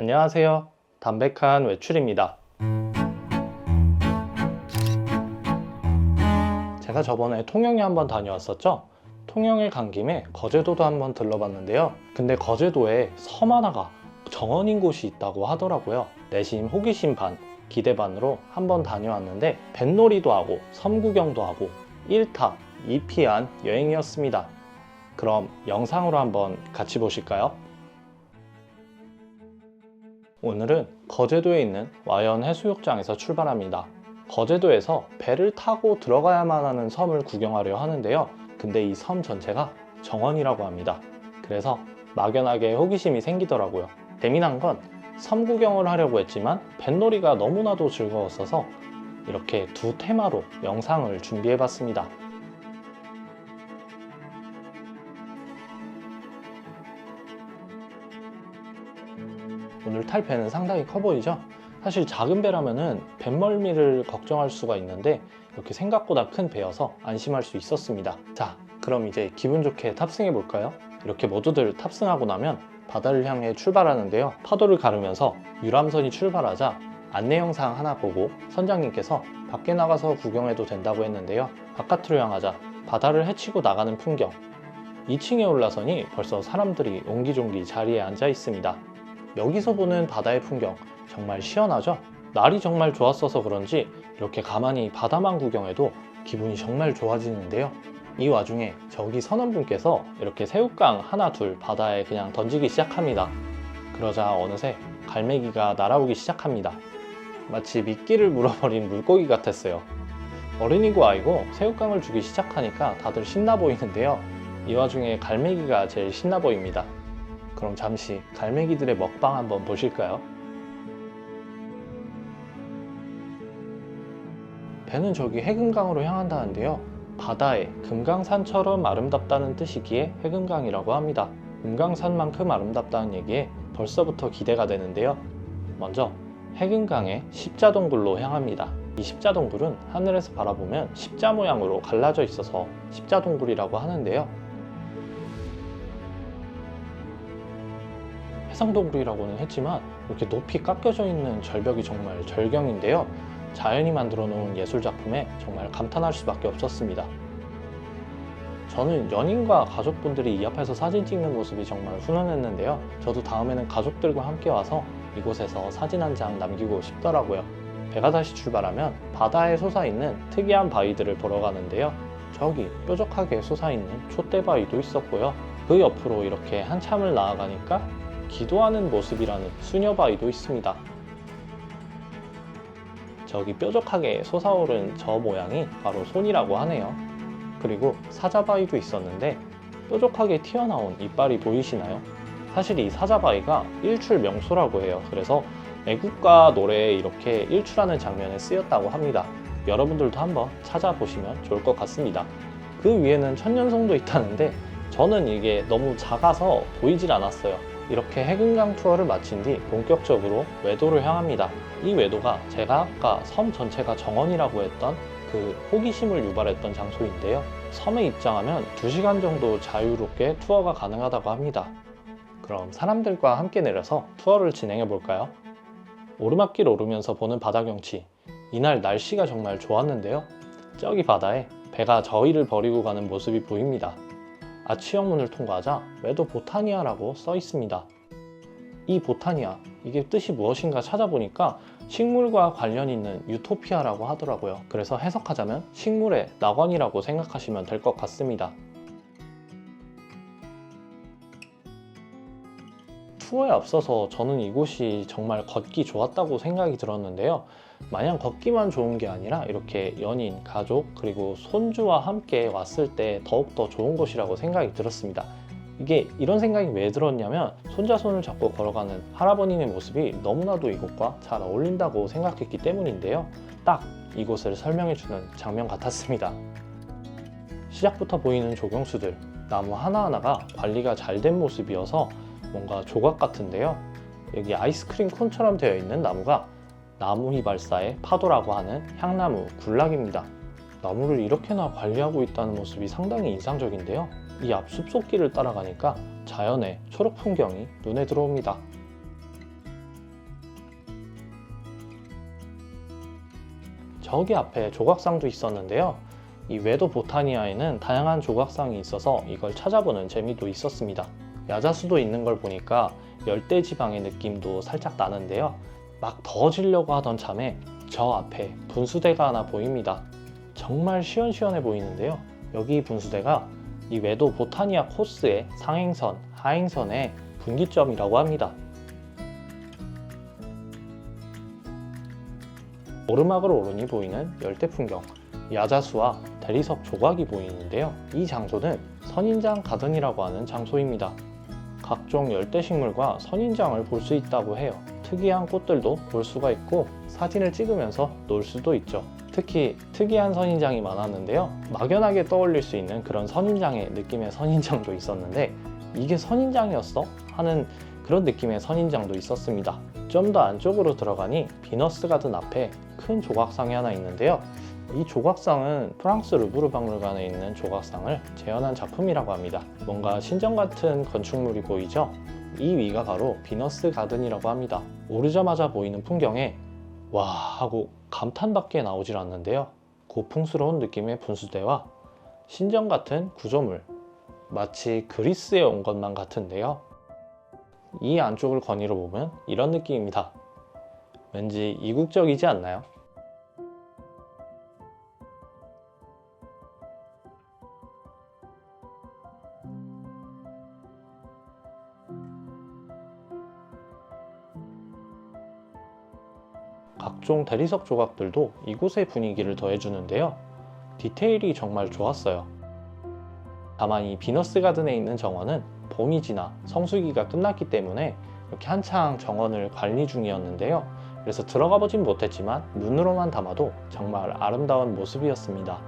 안녕하세요. 담백한 외출입니다. 제가 저번에 통영에 한번 다녀왔었죠? 통영에 간 김에 거제도도 한번 들러봤는데요. 근데 거제도에 섬 하나가 정원인 곳이 있다고 하더라고요. 내심 호기심 반, 기대 반으로 한번 다녀왔는데 뱃놀이도 하고 섬 구경도 하고 1타 2피한 여행이었습니다. 그럼 영상으로 한번 같이 보실까요? 오늘은 거제도에 있는 와연 해수욕장에서 출발합니다. 거제도에서 배를 타고 들어가야만 하는 섬을 구경하려 하는데요. 근데 이 섬 전체가 정원이라고 합니다. 그래서 막연하게 호기심이 생기더라고요. 재미난 건 섬 구경을 하려고 했지만 뱃놀이가 너무나도 즐거웠어서 이렇게 두 테마로 영상을 준비해 봤습니다. 오늘 탈 배는 상당히 커 보이죠? 사실 작은 배라면은 뱃멀미를 걱정할 수가 있는데 이렇게 생각보다 큰 배여서 안심할 수 있었습니다. 자, 그럼 이제 기분 좋게 탑승해 볼까요? 이렇게 모두들 탑승하고 나면 바다를 향해 출발하는데요. 파도를 가르면서 유람선이 출발하자 안내 영상 하나 보고 선장님께서 밖에 나가서 구경해도 된다고 했는데요. 바깥으로 향하자 바다를 헤치고 나가는 풍경. 2층에 올라서니 벌써 사람들이 옹기종기 자리에 앉아 있습니다. 여기서 보는 바다의 풍경 정말 시원하죠? 날이 정말 좋았어서 그런지 이렇게 가만히 바다만 구경해도 기분이 정말 좋아지는데요. 이 와중에 저기 선원분께서 이렇게 새우깡 하나 둘 바다에 그냥 던지기 시작합니다. 그러자 어느새 갈매기가 날아오기 시작합니다. 마치 미끼를 물어버린 물고기 같았어요. 어른이고 아이고 새우깡을 주기 시작하니까 다들 신나 보이는데요. 이 와중에 갈매기가 제일 신나 보입니다. 그럼 잠시 갈매기들의 먹방 한번 보실까요? 배는 저기 해금강으로 향한다는데요. 바다에 금강산처럼 아름답다는 뜻이기에 해금강이라고 합니다. 금강산만큼 아름답다는 얘기에 벌써부터 기대가 되는데요. 먼저 해금강의 십자동굴로 향합니다. 이 십자동굴은 하늘에서 바라보면 십자 모양으로 갈라져 있어서 십자동굴이라고 하는데요. 해상동굴이라고는 했지만 이렇게 높이 깎여져 있는 절벽이 정말 절경인데요. 자연이 만들어 놓은 예술 작품에 정말 감탄할 수밖에 없었습니다. 저는 연인과 가족분들이 이 앞에서 사진 찍는 모습이 정말 훈훈했는데요. 저도 다음에는 가족들과 함께 와서 이곳에서 사진 한 장 남기고 싶더라고요. 배가 다시 출발하면 바다에 솟아있는 특이한 바위들을 보러 가는데요. 저기 뾰족하게 솟아있는 촛대바위도 있었고요. 그 옆으로 이렇게 한참을 나아가니까 기도하는 모습이라는 수녀바위도 있습니다. 저기 뾰족하게 솟아오른 저 모양이 바로 손이라고 하네요. 그리고 사자바위도 있었는데 뾰족하게 튀어나온 이빨이 보이시나요? 사실 이 사자바위가 일출 명소라고 해요. 그래서 애국가 노래에 이렇게 일출하는 장면에 쓰였다고 합니다. 여러분들도 한번 찾아보시면 좋을 것 같습니다. 그 위에는 천년송도 있다는데 저는 이게 너무 작아서 보이질 않았어요. 이렇게 해금강 투어를 마친 뒤 본격적으로 외도를 향합니다. 이 외도가 제가 아까 섬 전체가 정원이라고 했던 그 호기심을 유발했던 장소인데요. 섬에 입장하면 2시간 정도 자유롭게 투어가 가능하다고 합니다. 그럼 사람들과 함께 내려서 투어를 진행해 볼까요? 오르막길 오르면서 보는 바다 경치. 이날 날씨가 정말 좋았는데요. 저기 바다에 배가 저희를 버리고 가는 모습이 보입니다. 아치형문을 통과하자 외도 보타니아라고 써 있습니다. 이 보타니아, 이게 뜻이 무엇인가 찾아보니까 식물과 관련 있는 유토피아라고 하더라고요. 그래서 해석하자면 식물의 낙원이라고 생각하시면 될 것 같습니다. 투어에 앞서서 저는 이곳이 정말 걷기 좋았다고 생각이 들었는데요. 마냥 걷기만 좋은 게 아니라 이렇게 연인, 가족, 그리고 손주와 함께 왔을 때 더욱더 좋은 곳이라고 생각이 들었습니다. 이게 이런 생각이 왜 들었냐면 손자 손을 잡고 걸어가는 할아버님의 모습이 너무나도 이곳과 잘 어울린다고 생각했기 때문인데요. 딱 이곳을 설명해주는 장면 같았습니다. 시작부터 보이는 조경수들, 나무 하나하나가 관리가 잘 된 모습이어서 뭔가 조각 같은데요. 여기 아이스크림 콘처럼 되어 있는 나무가 나무 휘발사의 파도라고 하는 향나무 군락입니다. 나무를 이렇게나 관리하고 있다는 모습이 상당히 인상적인데요. 이 앞 숲속길을 따라가니까 자연의 초록 풍경이 눈에 들어옵니다. 저기 앞에 조각상도 있었는데요. 이 외도 보타니아에는 다양한 조각상이 있어서 이걸 찾아보는 재미도 있었습니다. 야자수도 있는 걸 보니까 열대 지방의 느낌도 살짝 나는데요. 막 더워지려고 하던 참에 저 앞에 분수대가 하나 보입니다. 정말 시원시원해 보이는데요. 여기 분수대가 이 외도 보타니아 코스의 상행선, 하행선의 분기점이라고 합니다. 오르막을 오르니 보이는 열대 풍경, 야자수와 대리석 조각이 보이는데요. 이 장소는 선인장 가든이라고 하는 장소입니다. 각종 열대 식물과 선인장을 볼 수 있다고 해요. 특이한 꽃들도 볼 수가 있고 사진을 찍으면서 놀 수도 있죠. 특히 특이한 선인장이 많았는데요. 막연하게 떠올릴 수 있는 그런 선인장의 느낌의 선인장도 있었는데 이게 선인장이었어? 하는 그런 느낌의 선인장도 있었습니다. 좀 더 안쪽으로 들어가니 비너스 가든 앞에 큰 조각상이 하나 있는데요. 이 조각상은 프랑스 루브르 박물관에 있는 조각상을 재현한 작품이라고 합니다. 뭔가 신전 같은 건축물이 보이죠? 이 위가 바로 비너스 가든이라고 합니다. 오르자마자 보이는 풍경에 와 하고 감탄밖에 나오질 않는데요. 고풍스러운 느낌의 분수대와 신전 같은 구조물, 마치 그리스에 온 것만 같은데요. 이 안쪽을 거니러 보면 이런 느낌입니다. 왠지 이국적이지 않나요? 각종 대리석 조각들도 이곳의 분위기를 더해주는데요. 디테일이 정말 좋았어요. 다만 이 비너스 가든에 있는 정원은 봄이 지나 성수기가 끝났기 때문에 이렇게 한창 정원을 관리 중이었는데요. 그래서 들어가 보진 못했지만 눈으로만 담아도 정말 아름다운 모습이었습니다.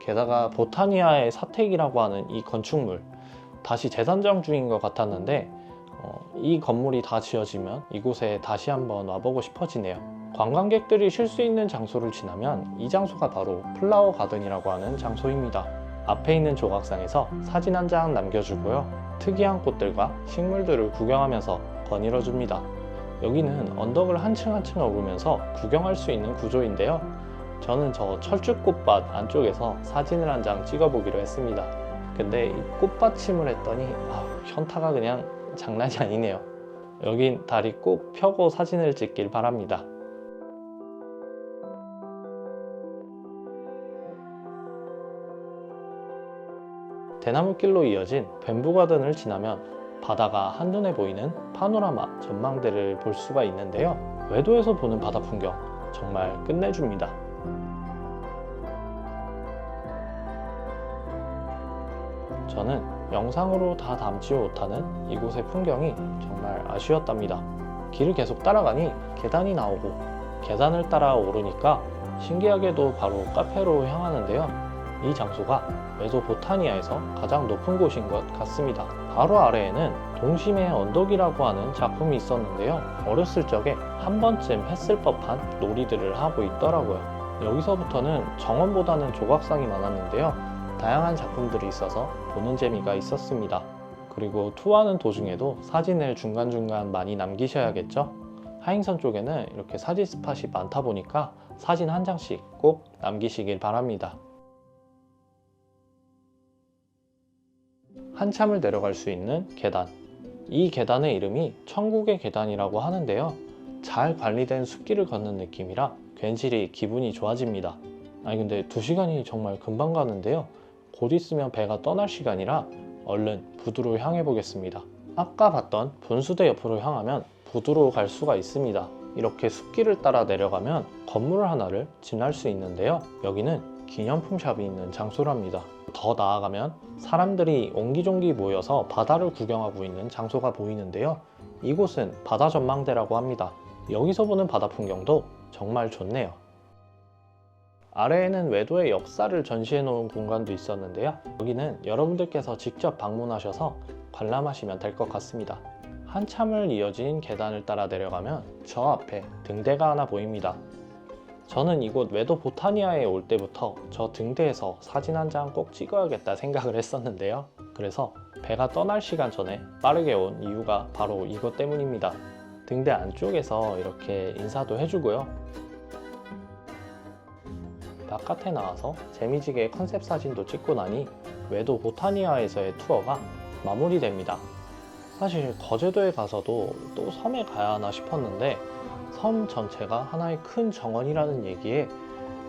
게다가 보타니아의 사택이라고 하는 이 건축물 다시 재산장 중인 것 같았는데 어, 이 건물이 다 지어지면 이곳에 다시 한번 와보고 싶어지네요. 관광객들이 쉴 수 있는 장소를 지나면 이 장소가 바로 플라워 가든이라고 하는 장소입니다. 앞에 있는 조각상에서 사진 한 장 남겨주고요. 특이한 꽃들과 식물들을 구경하면서 거닐어 줍니다. 여기는 언덕을 한층 한층 오르면서 구경할 수 있는 구조인데요. 저는 저 철쭉꽃밭 안쪽에서 사진을 한 장 찍어보기로 했습니다. 근데 이 꽃받침을 했더니 아, 현타가 그냥 장난이 아니네요. 여긴 다리 꼭 펴고 사진을 찍길 바랍니다. 대나무길로 이어진 뱀부 가든을 지나면 바다가 한눈에 보이는 파노라마 전망대를 볼 수가 있는데요. 외도에서 보는 바다 풍경 정말 끝내줍니다. 저는 영상으로 다 담지 못하는 이곳의 풍경이 정말 아쉬웠답니다. 길을 계속 따라가니 계단이 나오고 계단을 따라 오르니까 신기하게도 바로 카페로 향하는데요. 이 장소가 메소포타니아에서 가장 높은 곳인 것 같습니다. 바로 아래에는 동심의 언덕이라고 하는 작품이 있었는데요. 어렸을 적에 한 번쯤 했을 법한 놀이들을 하고 있더라고요. 여기서부터는 정원보다는 조각상이 많았는데요. 다양한 작품들이 있어서 보는 재미가 있었습니다. 그리고 투어하는 도중에도 사진을 중간중간 많이 남기셔야겠죠? 하행선 쪽에는 이렇게 사진 스팟이 많다 보니까 사진 한 장씩 꼭 남기시길 바랍니다. 한참을 내려갈 수 있는 계단. 이 계단의 이름이 천국의 계단이라고 하는데요. 잘 관리된 숲길을 걷는 느낌이라 괜시리 기분이 좋아집니다. 아니 근데 두 시간이 정말 금방 가는데요. 곧 있으면 배가 떠날 시간이라 얼른 부두로 향해 보겠습니다. 아까 봤던 분수대 옆으로 향하면 부두로 갈 수가 있습니다. 이렇게 숲길을 따라 내려가면 건물 하나를 지날 수 있는데요. 여기는 기념품 샵이 있는 장소랍니다. 더 나아가면 사람들이 옹기종기 모여서 바다를 구경하고 있는 장소가 보이는데요. 이곳은 바다 전망대라고 합니다. 여기서 보는 바다 풍경도 정말 좋네요. 아래에는 외도의 역사를 전시해 놓은 공간도 있었는데요. 여기는 여러분들께서 직접 방문하셔서 관람하시면 될 것 같습니다. 한참을 이어진 계단을 따라 내려가면 저 앞에 등대가 하나 보입니다. 저는 이곳 외도 보타니아에 올 때부터 저 등대에서 사진 한 장 꼭 찍어야겠다 생각을 했었는데요. 그래서 배가 떠날 시간 전에 빠르게 온 이유가 바로 이것 때문입니다. 등대 안쪽에서 이렇게 인사도 해주고요. 바깥에 나와서 재미지게 컨셉 사진도 찍고 나니 외도 보타니아에서의 투어가 마무리됩니다. 사실 거제도에 가서도 또 섬에 가야 하나 싶었는데 섬 전체가 하나의 큰 정원이라는 얘기에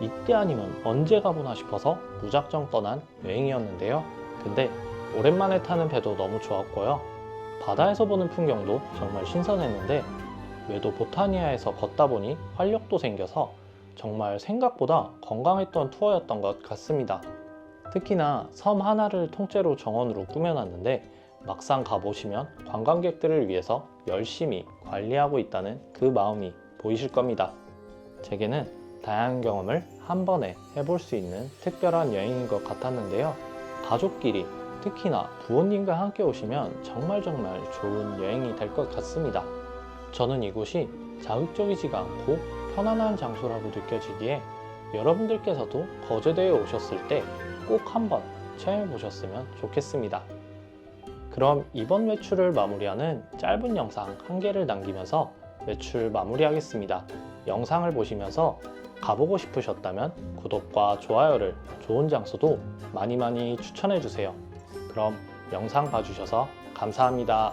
이때 아니면 언제 가보나 싶어서 무작정 떠난 여행이었는데요. 근데 오랜만에 타는 배도 너무 좋았고요. 바다에서 보는 풍경도 정말 신선했는데 외도 보타니아에서 걷다 보니 활력도 생겨서 정말 생각보다 건강했던 투어였던 것 같습니다. 특히나 섬 하나를 통째로 정원으로 꾸며놨는데 막상 가보시면 관광객들을 위해서 열심히 관리하고 있다는 그 마음이 보이실 겁니다. 제게는 다양한 경험을 한 번에 해볼 수 있는 특별한 여행인 것 같았는데요. 가족끼리 특히나 부모님과 함께 오시면 정말 정말 좋은 여행이 될 것 같습니다. 저는 이곳이 자극적이지가 않고 편안한 장소라고 느껴지기에 여러분들께서도 거제도에 오셨을 때 꼭 한번 체험해 보셨으면 좋겠습니다. 그럼 이번 외출을 마무리하는 짧은 영상 한 개를 남기면서 외출 마무리하겠습니다. 영상을 보시면서 가보고 싶으셨다면 구독과 좋아요를 좋은 장소도 많이 많이 추천해 주세요. 그럼 영상 봐주셔서 감사합니다.